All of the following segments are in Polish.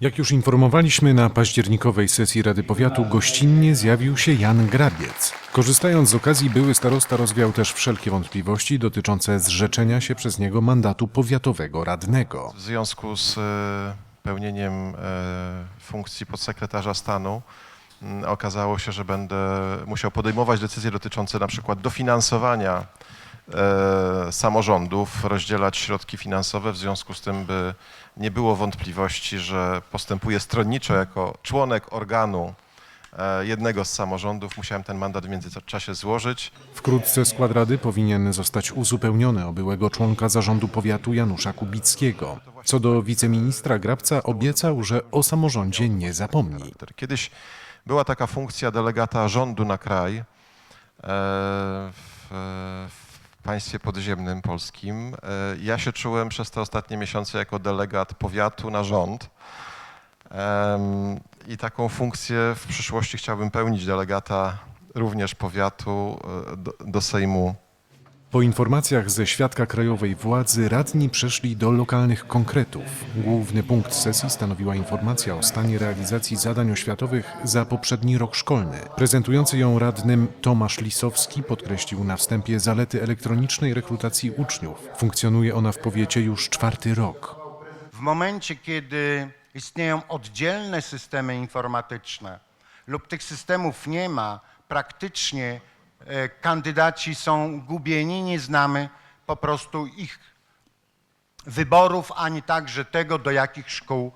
Jak już informowaliśmy, na październikowej sesji Rady Powiatu gościnnie zjawił się Jan Grabiec. Korzystając z okazji, były starosta rozwiał też wszelkie wątpliwości dotyczące zrzeczenia się przez niego mandatu powiatowego radnego. W związku z e, pełnieniem e, funkcji podsekretarza stanu m, okazało się, że będę musiał podejmować decyzje dotyczące na przykład dofinansowania samorządów, rozdzielać środki finansowe, w związku z tym, by nie było wątpliwości, że postępuję stronniczo jako członek organu e, jednego z samorządów. Musiałem ten mandat w międzyczasie złożyć. Wkrótce skład rady powinien zostać uzupełniony o byłego członka zarządu powiatu Janusza Kubickiego. Co do wiceministra Grabca obiecał, że o samorządzie nie zapomni. Kiedyś była taka funkcja delegata rządu na kraj e, w, w państwie podziemnym polskim. E, Ja się czułem przez te ostatnie miesiące jako delegat powiatu na rząd. I taką funkcję w przyszłości chciałbym pełnić delegata również powiatu e, do, do Sejmu Po informacjach ze świadka krajowej władzy radni przeszli do lokalnych konkretów. Główny punkt sesji stanowiła informacja o stanie realizacji zadań oświatowych za poprzedni rok szkolny. Prezentujący ją radnym Tomasz Lisowski podkreślił na wstępie zalety elektronicznej rekrutacji uczniów. Funkcjonuje ona w powiecie już czwarty rok. W momencie, kiedy istnieją oddzielne systemy informatyczne lub tych systemów nie ma, praktycznie kandydaci są gubieni, nie znamy po prostu ich wyborów, ani także tego, do jakich szkół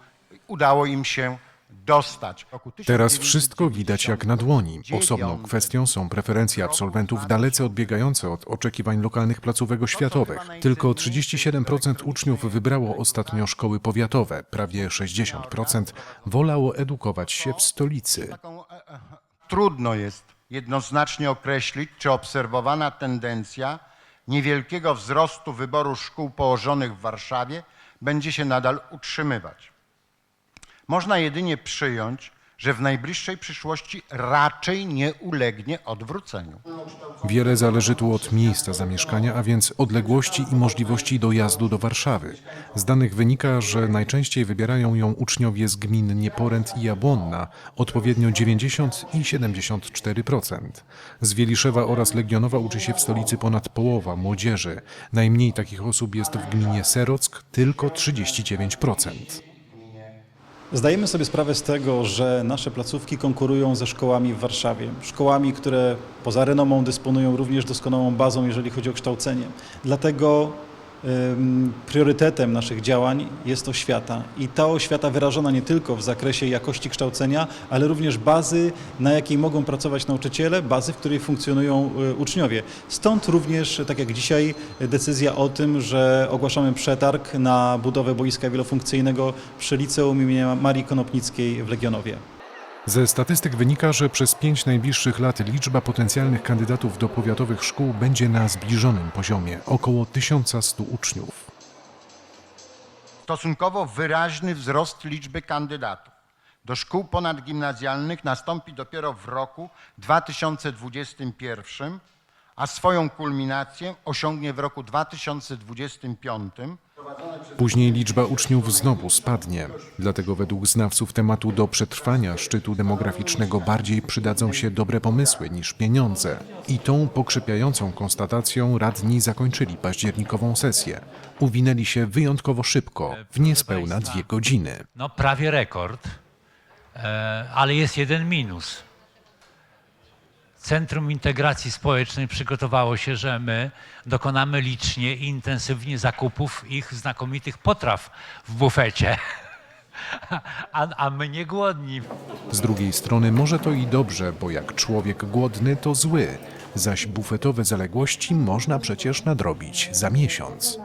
udało im się dostać. Teraz wszystko widać jak na dłoni. Osobną kwestią są preferencje absolwentów dalece odbiegające od oczekiwań lokalnych placówek oświatowych. Tylko 37% uczniów wybrało ostatnio szkoły powiatowe, prawie 60% wolało edukować się w stolicy. E, e, Trudno jest jednoznacznie określić, czy obserwowana tendencja niewielkiego wzrostu wyboru szkół położonych w Warszawie będzie się nadal utrzymywać. Można jedynie przyjąć, że w najbliższej przyszłości raczej nie ulegnie odwróceniu. Wiele zależy tu od miejsca zamieszkania, a więc odległości i możliwości dojazdu do Warszawy. Z danych wynika, że najczęściej wybierają ją uczniowie z gmin Nieporęt i Jabłonna, odpowiednio 90 i 74%. Z Wieliszewa oraz Legionowa uczy się w stolicy ponad połowa młodzieży. Najmniej takich osób jest w gminie Serock, tylko 39%. Zdajemy sobie sprawę z tego, że nasze placówki konkurują ze szkołami w Warszawie. Szkołami, które poza renomą dysponują również doskonałą bazą, jeżeli chodzi o kształcenie. Dlatego priorytetem naszych działań jest oświata. I ta oświata wyrażona nie tylko w zakresie jakości kształcenia, ale również bazy, na jakiej mogą pracować nauczyciele, bazy, w której funkcjonują y, uczniowie. Stąd również, tak jak dzisiaj, decyzja o tym, że ogłaszamy przetarg na budowę boiska wielofunkcyjnego przy liceum imienia Marii Konopnickiej w Legionowie. Ze statystyk wynika, że przez pięć najbliższych lat liczba potencjalnych kandydatów do powiatowych szkół będzie na zbliżonym poziomie około 1100 uczniów. Stosunkowo wyraźny wzrost liczby kandydatów do szkół ponadgimnazjalnych nastąpi dopiero w roku 2021, a swoją kulminację osiągnie w roku 2025. Później liczba uczniów znowu spadnie. Dlatego według znawców tematu do przetrwania szczytu demograficznego bardziej przydadzą się dobre pomysły niż pieniądze. I tą pokrzepiającą konstatacją radni zakończyli październikową sesję. Uwinęli się wyjątkowo szybko, w niespełna dwie godziny. No prawie rekord, e, ale jest jeden minus. Centrum Integracji Społecznej przygotowało się, że my dokonamy licznie i intensywnie zakupów ich znakomitych potraw w bufecie. A, a my nie głodni. Z drugiej strony może to i dobrze, bo jak człowiek głodny to zły, zaś bufetowe zaległości można przecież nadrobić za miesiąc.